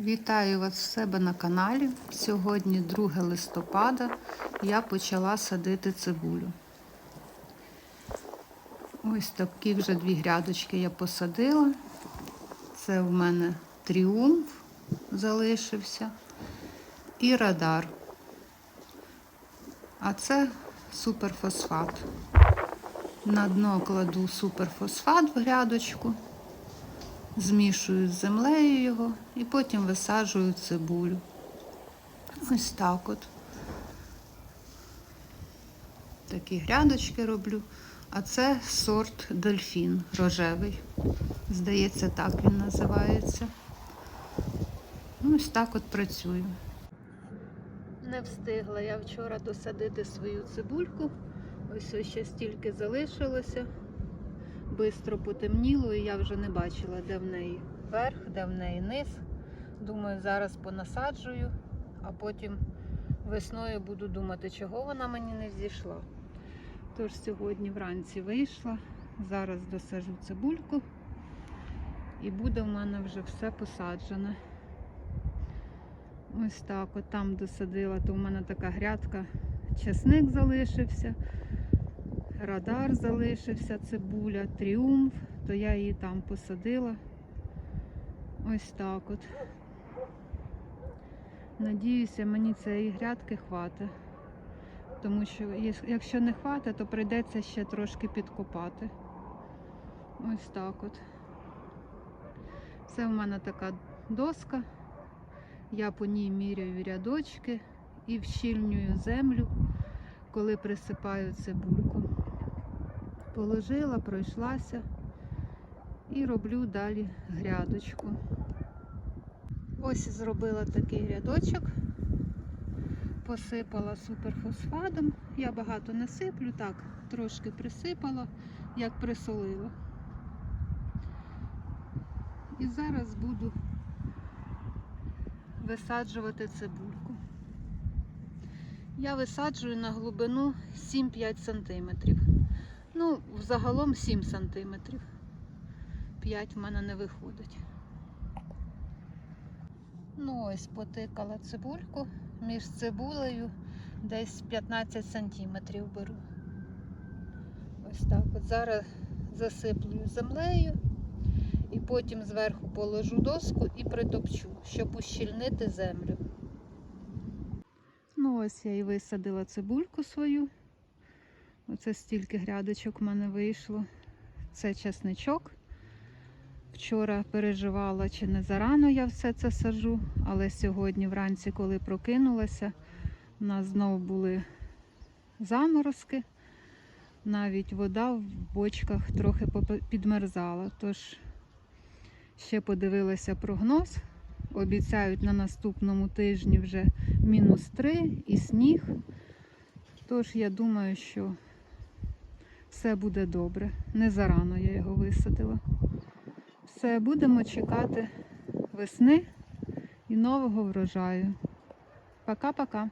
Вітаю вас в себе на каналі. Сьогодні 2 листопада я почала садити цибулю. Ось такі вже дві грядочки я посадила. Це в мене тріумф залишився і радар. А це суперфосфат. На дно кладу суперфосфат в грядочку змішую з землею його і потім висаджую цибулю. Ось так от. Такі грядочки роблю. А це сорт дельфін рожевий. Здається, так він називається. Ось так от працюю. Не встигла я вчора досадити свою цибульку. Ось ось ще стільки залишилося бистро потемніло, і я вже не бачила, де в неї верх, де в неї низ. Думаю, зараз понасаджую, а потім весною буду думати, чого вона мені не зійшла. Тож сьогодні вранці вийшла, зараз досажу цибульку і буде в мене вже все посаджене. Ось так, от там досадила, то в мене така грядка, чесник залишився радар залишився, цибуля, тріумф, то я її там посадила. Ось так от. Надіюся, мені цієї грядки хватить. Тому що якщо не хватить, то прийдеться ще трошки підкопати. Ось так от. Це в мене така доска. Я по ній міряю рядочки і вщільнюю землю, коли присипаю цибульку положила, пройшлася і роблю далі грядочку. Ось зробила такий рядочок, посипала суперфосфатом. Я багато не сиплю, так, трошки присипала, як присолила. І зараз буду висаджувати цибульку. Я висаджую на глибину 7-5 сантиметрів. Ну, взагалом 7 сантиметрів. 5 в мене не виходить. Ну, ось потикала цибульку. Між цибулею десь 15 сантиметрів беру. Ось так. От зараз засиплю землею і потім зверху положу доску і притопчу, щоб ущільнити землю. Ну, ось я і висадила цибульку свою. Оце стільки грядочок в мене вийшло. Це чесничок. Вчора переживала, чи не зарано я все це сажу, але сьогодні вранці, коли прокинулася, у нас знову були заморозки. Навіть вода в бочках трохи підмерзала. Тож ще подивилася прогноз. Обіцяють на наступному тижні вже мінус 3 і сніг. Тож я думаю, що все буде добре. Не зарано я його висадила. Все, будемо чекати весни і нового врожаю. Пока-пока.